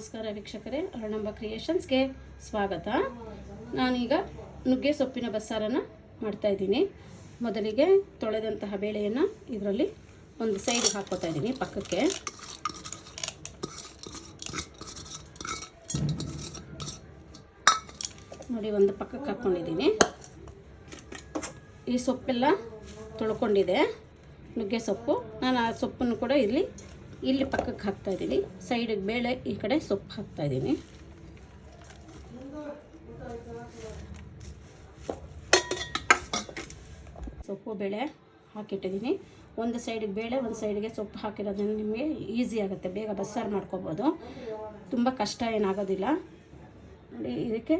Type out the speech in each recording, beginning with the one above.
ನಮಸ್ಕಾರ ವೀಕ್ಷಕರೇ, ಅರುಣಂಬ ಕ್ರಿಯೇಷನ್ಸ್ಗೆ ಸ್ವಾಗತ. ನಾನೀಗ ನುಗ್ಗೆ ಸೊಪ್ಪಿನ ಬಸ್ಸಾರನ್ನು ಮಾಡ್ತಾ ಇದ್ದೀನಿ. ಮೊದಲಿಗೆ ತೊಳೆದಂತಹ ಬೇಳೆಯನ್ನು ಇದರಲ್ಲಿ ಒಂದು ಸೈಡ್ಗೆ ಹಾಕ್ಕೋತಾ ಇದ್ದೀನಿ ಪಕ್ಕಕ್ಕೆ. ನೋಡಿ, ಒಂದು ಪಕ್ಕಕ್ಕೆ ಹಾಕ್ಕೊಂಡಿದ್ದೀನಿ. ಈ ಸೊಪ್ಪೆಲ್ಲ ತೊಳ್ಕೊಂಡಿದೆ, ನುಗ್ಗೆ ಸೊಪ್ಪು. ನಾನು ಆ ಸೊಪ್ಪನ್ನು ಕೂಡ ಇಲ್ಲಿ ಇಲ್ಲಿ ಪಕ್ಕಕ್ಕೆ ಹಾಕ್ತಾ ಇದ್ದೀನಿ. ಸೈಡಿಗೆ ಬೇಳೆ ಈ ಕಡೆ ಸೊಪ್ಪು ಹಾಕ್ತಾ ಇದ್ದೀನಿ. ಸೊಪ್ಪು ಬೇಳೆ ಹಾಕಿಟ್ಟಿದ್ದೀನಿ. ಒಂದು ಸೈಡಿಗೆ ಬೇಳೆ, ಒಂದು ಸೈಡಿಗೆ ಸೊಪ್ಪು ಹಾಕಿರೋದ್ರಿಂದ ನಿಮಗೆ ಈಸಿ ಆಗುತ್ತೆ. ಬೇಗ ಬಸ್ಸಾರು ಮಾಡ್ಕೋಬೋದು. ತುಂಬ ಕಷ್ಟ ಏನಾಗೋದಿಲ್ಲ. ನೋಡಿ, ಇದಕ್ಕೆ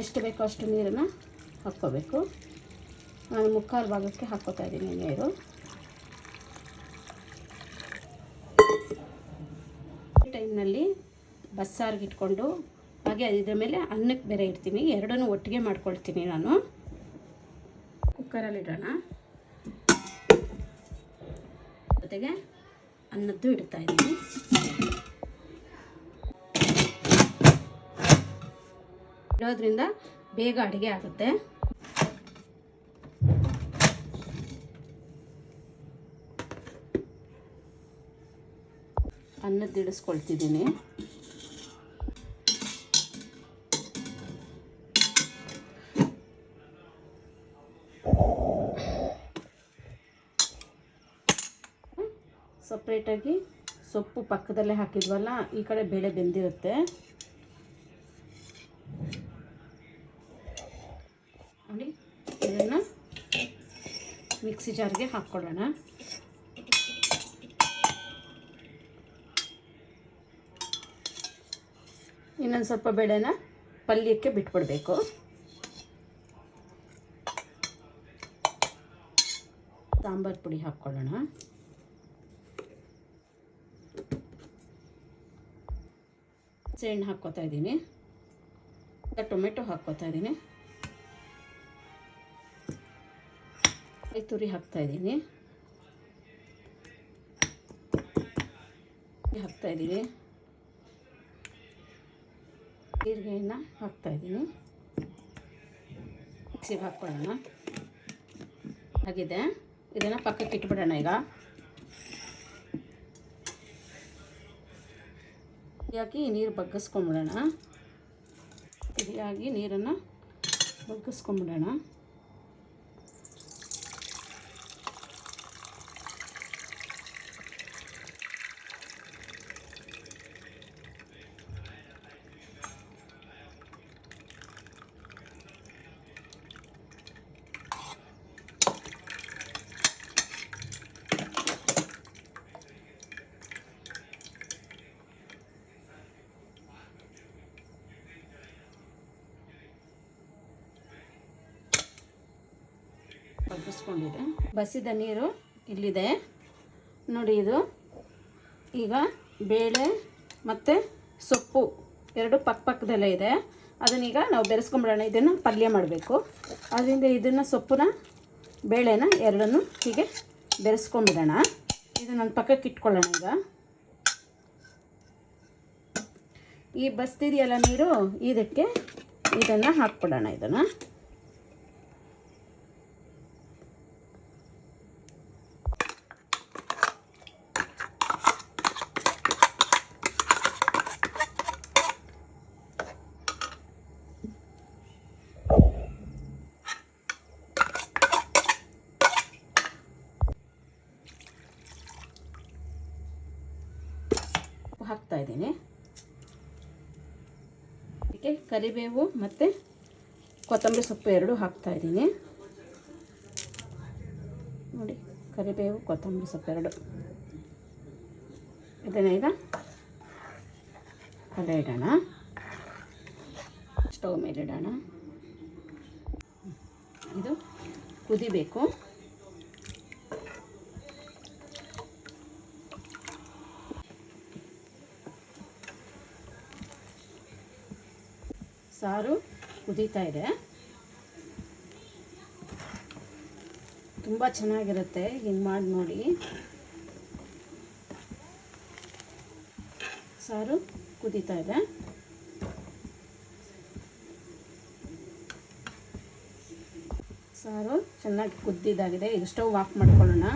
ಎಷ್ಟು ಬೇಕೋ ಅಷ್ಟು ನೀರನ್ನು ಹಾಕ್ಕೋಬೇಕು. ನಾನು ಮುಕ್ಕಾಲು ಭಾಗಕ್ಕೆ ಹಾಕ್ಕೋತಾ ಇದ್ದೀನಿ ನೀರು. ಟೈಮ್ನಲ್ಲಿ ಬಸ್ಸಾರಿಗೆ ಇಟ್ಕೊಂಡು, ಹಾಗೆ ಇದ್ರ ಮೇಲೆ ಅನ್ನಕ್ಕೆ ಬೇರೆ ಇಡ್ತೀನಿ. ಎರಡನ್ನೂ ಒಟ್ಟಿಗೆ ಮಾಡ್ಕೊಳ್ತೀನಿ ನಾನು. ಕುಕ್ಕರಲ್ಲಿ ಇಡೋಣ. ಜೊತೆಗೆ ಅನ್ನದ್ದು ಇಡ್ತಾ ಇದ್ದೀನಿ. ಇಡೋದ್ರಿಂದ ಬೇಗ ಅಡುಗೆ ಆಗುತ್ತೆ. ಅನ್ನದ್ದು ಇಡಿಸ್ಕೊಳ್ತಿದ್ದೀನಿ ಸಪ್ರೇಟಾಗಿ ಸೊಪ್ಪು ಪಕ್ಕದಲ್ಲೇ ಹಾಕಿದ್ವಲ್ಲ, ಈ ಕಡೆ ಬೇಳೆ ಬೆಂದಿರುತ್ತೆ. ನೋಡಿ, ಇದನ್ನು ಮಿಕ್ಸಿ ಜಾರ್ಗೆ ಹಾಕ್ಕೊಳ್ಳೋಣ. ಇನ್ನೊಂದು ಸ್ವಲ್ಪ ಬೇಳೆನ ಪಲ್ಯಕ್ಕೆ ಬಿಟ್ಬಿಡಬೇಕು. ಸಾಂಬಾರು ಪುಡಿ ಹಾಕ್ಕೊಳ್ಳೋಣ. ಹಣ್ಣು ಹಾಕ್ಕೋತಾ ಇದ್ದೀನಿ. ಟೊಮೆಟೊ ಹಾಕ್ಕೋತಾ ಇದ್ದೀನಿ. ತುರಿ ಹಾಕ್ತಾ ಇದ್ದೀನಿ. ಹಾಕ್ತಾ ಇದ್ದೀನಿ. ಜೀರಿಗೆಯನ್ನು ಹಾಕ್ತಾ ಇದ್ದೀನಿ. ಮಿಕ್ಸಿಗೆ ಹಾಕ್ಕೊಳ್ಳೋಣ. ಆಗಿದೆ. ಇದನ್ನು ಪಕ್ಕಕ್ಕೆ ಇಟ್ಬಿಡೋಣ ಈಗ. ಹಾಕಿ ನೀರು ಬಗ್ಗಿಸ್ಕೊಂಬಿಡೋಣ ಸರಿಯಾಗಿ ನೀರನ್ನು ಬಗ್ಗಿಸ್ಕೊಂಬಿಡೋಣ ಬಗ್ಗಿಸ್ಕೊಂಡಿದೆ ಬಸಿದ ನೀರು ಇಲ್ಲಿದೆ. ನೋಡಿ ಇದು. ಈಗ ಬೇಳೆ ಮತ್ತು ಸೊಪ್ಪು ಎರಡು ಪಕ್ಕ ಪಕ್ಕದಲ್ಲೇ ಇದೆ. ಅದನ್ನೀಗ ನಾವು ಬೆರೆಸ್ಕೊಂಬಿಡೋಣ. ಇದನ್ನು ಪಲ್ಯ ಮಾಡಬೇಕು. ಅದರಿಂದ ಇದನ್ನು ಸೊಪ್ಪನ್ನ ಬೇಳೆನ ಎರಡನ್ನು ಹೀಗೆ ಬೆರೆಸ್ಕೊಂಬಿಡೋಣ. ಇದನ್ನು ಪಕ್ಕಕ್ಕೆ ಇಟ್ಕೊಳ್ಳೋಣ ಈಗ. ಈ ಬಸ್ತಿದೆಯಲ್ಲ ನೀರು, ಇದಕ್ಕೆ ಇದನ್ನು ಹಾಕ್ಬಿಡೋಣ ಇದನ್ನು. ಹಾಕ್ತಾ ಇದ್ದೀನಿ ಅದಕ್ಕೆ ಕರಿಬೇವು ಮತ್ತು ಕೊತ್ತಂಬರಿ ಸೊಪ್ಪು ಎರಡು ಹಾಕ್ತಾ ಇದ್ದೀನಿ ನೋಡಿ, ಕರಿಬೇವು, ಕೊತ್ತಂಬರಿ ಸೊಪ್ಪು ಎರಡು. ಇದನ್ನ ಈಗ ಕಲೆ ಇಡೋಣ. ಸ್ಟವ್ ಮೇಲೆ ಇಡೋಣ. ಇದು ಕುದಿಬೇಕು. ಸಾರು ಕುದೀತಾ ಇದೆ. ತುಂಬ ಚೆನ್ನಾಗಿರುತ್ತೆ. ಹಿಂಗೆ ಮಾಡಿ ನೋಡಿ. ಸಾರು ಕುದೀತಾ ಇದೆ. ಸಾರು ಚೆನ್ನಾಗಿ ಕುದ್ದಿದ್ದಾಗಿದೆ. ಈಗ ಸ್ಟವ್ ಆಫ್ ಮಾಡ್ಕೊಳ್ಳೋಣ.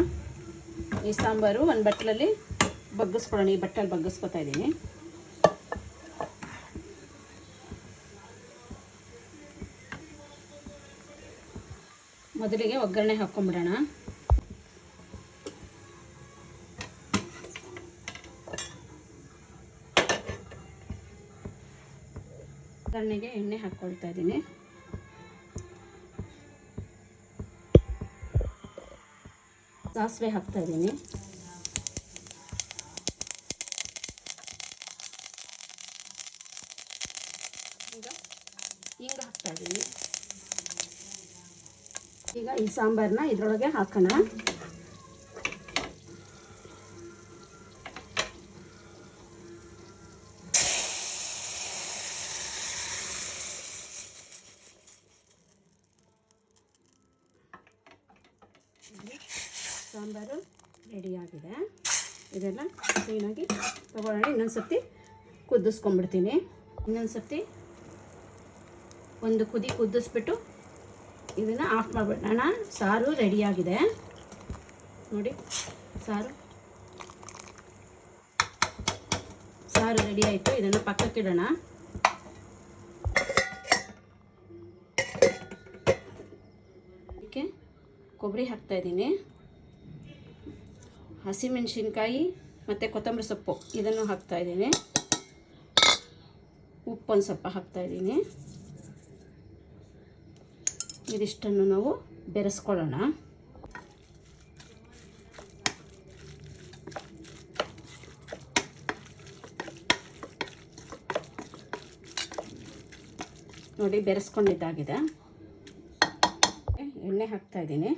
ಈ ಸಾಂಬಾರು ಒಂದು ಬಟ್ಟಲಲ್ಲಿ ಬಗ್ಗಿಸ್ಕೊಳ್ಳೋಣ. ಈ ಬಟ್ಟಲ್ಲಿ ಬಗ್ಗಿಸ್ಕೊತಾ ಇದ್ದೀನಿ. ಮೊದಲಿಗೆ ಒಗ್ಗರಣೆ ಹಾಕ್ಕೊಂಬಿಡೋಣ ಒಗ್ಗರಣೆಗೆ ಎಣ್ಣೆ ಹಾಕ್ಕೊಳ್ತಾ ಇದ್ದೀನಿ. ಸಾಸಿವೆ ಹಾಕ್ತಾ ಇದ್ದೀನಿ. ಈಗ ಹಿಂಗೆ ಹಾಕ್ತಾ ಇದ್ದೀನಿ. ಈಗ ಈ ಸಾಂಬಾರನ್ನ ಇದರೊಳಗೆ ಹಾಕೋಣ. ಸಾಂಬಾರು ರೆಡಿಯಾಗಿದೆ. ಇದೆಲ್ಲ ಕ್ಲೀನಾಗಿ ತೊಗೊಳ್ಳೋಣ ಇನ್ನೊಂದು ಸರ್ತಿ ಕುದಿಸ್ಕೊಂಡ್ಬಿಡ್ತೀನಿ. ಇನ್ನೊಂದು ಸರ್ತಿ ಒಂದು ಕುದಿ ಕುದಿಸ್ಬಿಟ್ಟು ಇದನ್ನು ಆಫ್ ಮಾಡಿಬಿಡೋಣ. ಸಾರು ರೆಡಿಯಾಗಿದೆ. ನೋಡಿ, ಸಾರು. ಸಾರು ರೆಡಿ ಆಯಿತು. ಇದನ್ನು ಪಕ್ಕಕ್ಕಿಡೋಣ ಇಡೋಣ. ಕೊಬ್ಬರಿ ಹಾಕ್ತಾಯಿದ್ದೀನಿ ಹಸಿಮೆಣಸಿನ್ಕಾಯಿ ಮತ್ತು ಕೊತ್ತಂಬರಿ ಸೊಪ್ಪು. ಇದನ್ನು ಹಾಕ್ತಾಯಿದ್ದೀನಿ ಉಪ್ಪೊಂದು ಸ್ವಲ್ಪ ಹಾಕ್ತಾಯಿದ್ದೀನಿ ಇದಿಷ್ಟನ್ನು ನಾವು ಬೆರೆಸ್ಕೊಳ್ಳೋಣ. ನೋಡಿ, ಬೆರೆಸ್ಕೊಂಡಿದ್ದಾಗಿದೆ. ಎಣ್ಣೆ ಹಾಕ್ತಾ ಇದ್ದೀನಿ.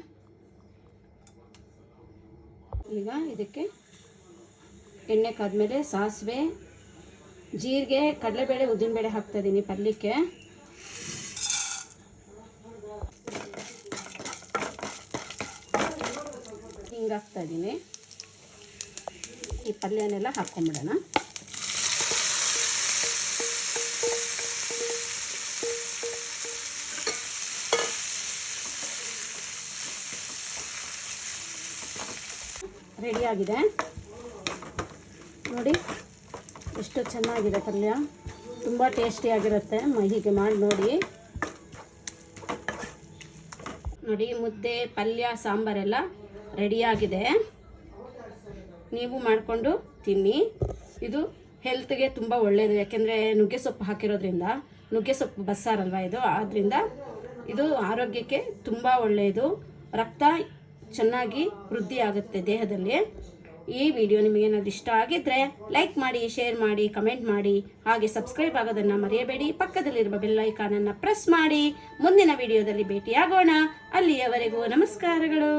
ಈಗ ಇದಕ್ಕೆ ಎಣ್ಣೆ ಕಾದ್ಮೇಲೆ ಸಾಸಿವೆ, ಜೀರಿಗೆ, ಕಡಲೆಬೇಳೆ, ಉದ್ದಿನಬೇಳೆ ಹಾಕ್ತಾ ಇದ್ದೀನಿ ಪಲ್ಯಕ್ಕೆ. ಹಿಂಗೆ ಹಾಕ್ತಾ ಇದ್ದೀನಿ ಈ ಪಲ್ಯನೆಲ್ಲ ಹಾಕ್ಕೊಂಬಿಡೋಣ. ರೆಡಿಯಾಗಿದೆ ನೋಡಿ, ಎಷ್ಟು ಚೆನ್ನಾಗಿದೆ ಪಲ್ಯ. ತುಂಬ ಟೇಸ್ಟಿಯಾಗಿರುತ್ತೆ ಹೀಗೆ ಮಾಡಿ ನೋಡಿ. ನೋಡಿ, ಮುದ್ದೆ, ಪಲ್ಯ, ಸಾಂಬಾರೆಲ್ಲ ರೆಡಿಯಾಗಿದೆ. ನೀವು ಮಾಡಿಕೊಂಡು ತಿನ್ನಿ. ಇದು ಹೆಲ್ತ್ಗೆ ತುಂಬ ಒಳ್ಳೆಯದು ಯಾಕೆಂದರೆ ನುಗ್ಗೆ ಸೊಪ್ಪು ಹಾಕಿರೋದ್ರಿಂದ, ನುಗ್ಗೆ ಸೊಪ್ಪು ಬಸ್ಸಾರಲ್ವ ಇದು? ಆದ್ದರಿಂದ ಇದು ಆರೋಗ್ಯಕ್ಕೆ ತುಂಬ ಒಳ್ಳೆಯದು ರಕ್ತ ಚೆನ್ನಾಗಿ ವೃದ್ಧಿ ಆಗುತ್ತೆ ದೇಹದಲ್ಲಿ. ಈ ವಿಡಿಯೋ ನಿಮಗೇನಾದ್ರು ಇಷ್ಟ ಆಗಿದ್ದರೆ ಲೈಕ್ ಮಾಡಿ, ಶೇರ್ ಮಾಡಿ, ಕಮೆಂಟ್ ಮಾಡಿ. ಹಾಗೆ ಸಬ್ಸ್ಕ್ರೈಬ್ ಆಗೋದನ್ನು ಮರೆಯಬೇಡಿ. ಪಕ್ಕದಲ್ಲಿರುವ ಬೆಲ್ ಐಕಾನನ್ನು ಪ್ರೆಸ್ ಮಾಡಿ. ಮುಂದಿನ ವಿಡಿಯೋದಲ್ಲಿ ಭೇಟಿಯಾಗೋಣ. ಅಲ್ಲಿಯವರೆಗೂ ನಮಸ್ಕಾರಗಳು.